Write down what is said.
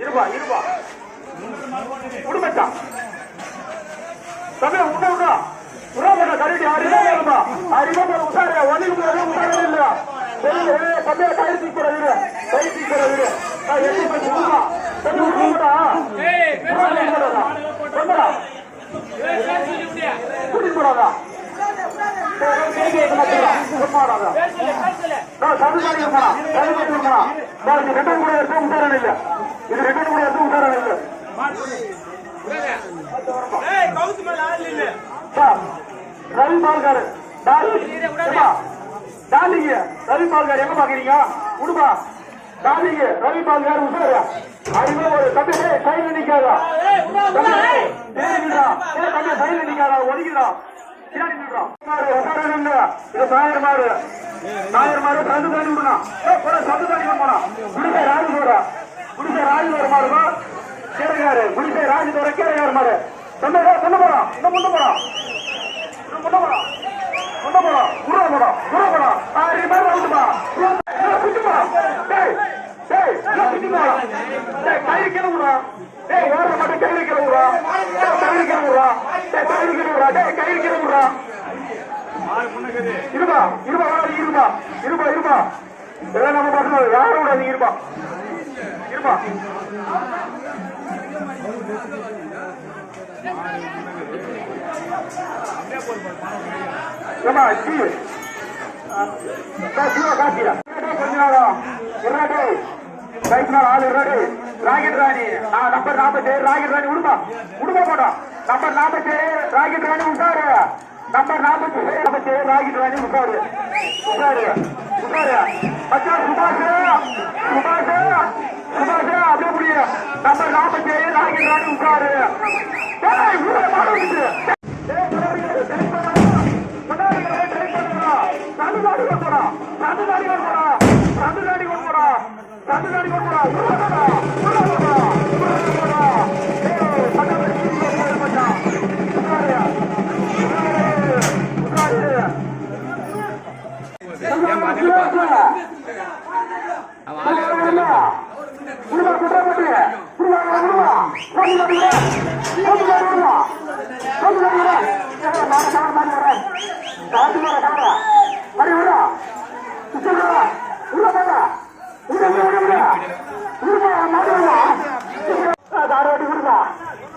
இருப்பா இருப்பா உடுமச்சா தம்பி உண்ண உண்ணா உண்ணா கருடி அறிவா போடுமா அறிவா போட உசார ஒதுக்கு போது இது ரெண்டு கூட எடுத்து உதாரணம் இல்ல இது ரிட்டர்ன் கூட எடுத்து உதாரணம் இல்ல சார், ரவி பால்கார் டாலிங்க டாலிங்க ரவி பால்கார் எங்க பாக்குறீங்க உடுப்பா டாலிங்க ரவி பால்கார் உசாரு அறிவே ஒரு தம்பி கையில நிக்காதா? நிக்காதா பின்னாடி நில்றா. சாயர் மாறு சாயர் மாறு சந்து தாண்டி விடணும் சந்து தாண்டி போனா? குடிசை ராஜு போற குடிசை ராஜு வர மாறுமா கேரகாரு ராஜு தோற கேரகாரு மாறு சொன்ன சொன்ன போறோம் இன்னும் முன்ன போறோம் இன்னும் முன்ன போறோம் முன்ன போறோம் உருவ உருவ ஆறு மாதிரி வந்துமா குட்டி போறோம் டேய் டேய் குட்டி போறோம் டேய் கயிறு கீழே டேய் ஓர மட்டும் டேய் கயிறு கீழே விடுறா டேய் கீழே விடுறா டேய் கீழே விடுறா இருபா இருபா இருபா இருபா இருபா இதெல்லாம் நம்ம பசங்க யாரும் விடாது இருபா இருபா ஏமா ஸ்டீவ் சிவா காசியா கொஞ்ச நேரம். இருடாடே ரைட் நாள் ஆள் இருடாடே ராக்கெட் ராணி. நான் நம்பர் நாற்பத்தேழு. ராக்கெட் ராணி விடுமா விடுமா போட்டோம் நம்பர் நாற்பத்தேழு. ராக்கெட் ராணி உட்காரு. நம்பர் நாற்பத்தி நாற்பத்தேழு. நாற்பத்தேழு ராக்கெட் ராணி உட்காரு. உட்காரு. உட்காரு. மச்சான் சுபாஷ். சுபாஷ். சுபாஷ் அப்படியே முடியும் நம்பர் நாற்பத்தேழு. ராக்கெட் ராணி உட்காரு. சந்துதாடி கொண்டு போடா. உள்ள போடா. உள்ள போடா. உள்ள ¡Vamos!